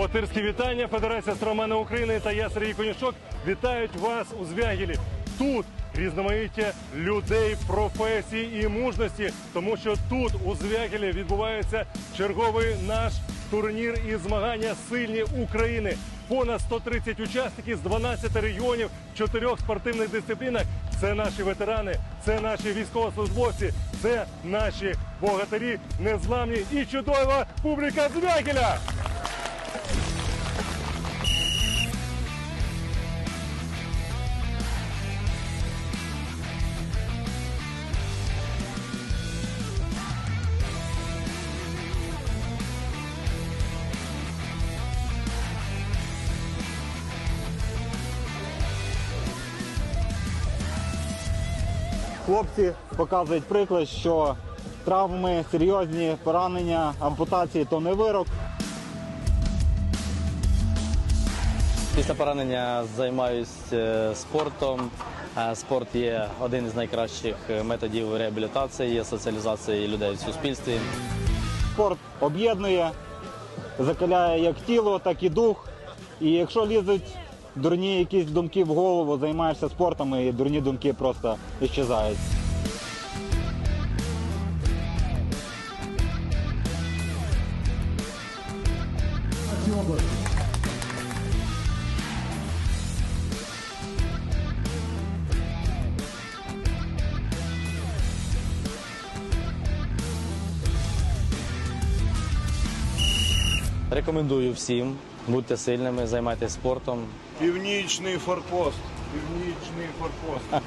Богатирські вітання. Федерація Стромена України та я Сергій Конюшок вітають вас у Звягілі. Тут різноманіття людей, професій і мужності, тому що тут у Звягілі відбувається черговий наш турнір і змагання сильні України. Понад 130 учасників з 12 регіонів, чотирьох спортивних дисциплінах. Це наші ветерани, це наші військовослужбовці, це наші богатирі, незламні і чудова публіка Звягіля. Хлопці показують приклад, що травми, серйозні поранення, ампутації то не вирок. Після поранення займаюся спортом. Е, Спорт є один із найкращих е, методів реабілітації, соціалізації людей в суспільстві. Спорт об'єднує, закаляє як тіло, так і дух. І якщо лізуть дурні якісь думки в голову, займаєшся спортом, і дурні думки просто іщезають. Рекомендую всім будьте сильними, займайтеся спортом. Північний форпост. Північний форпост.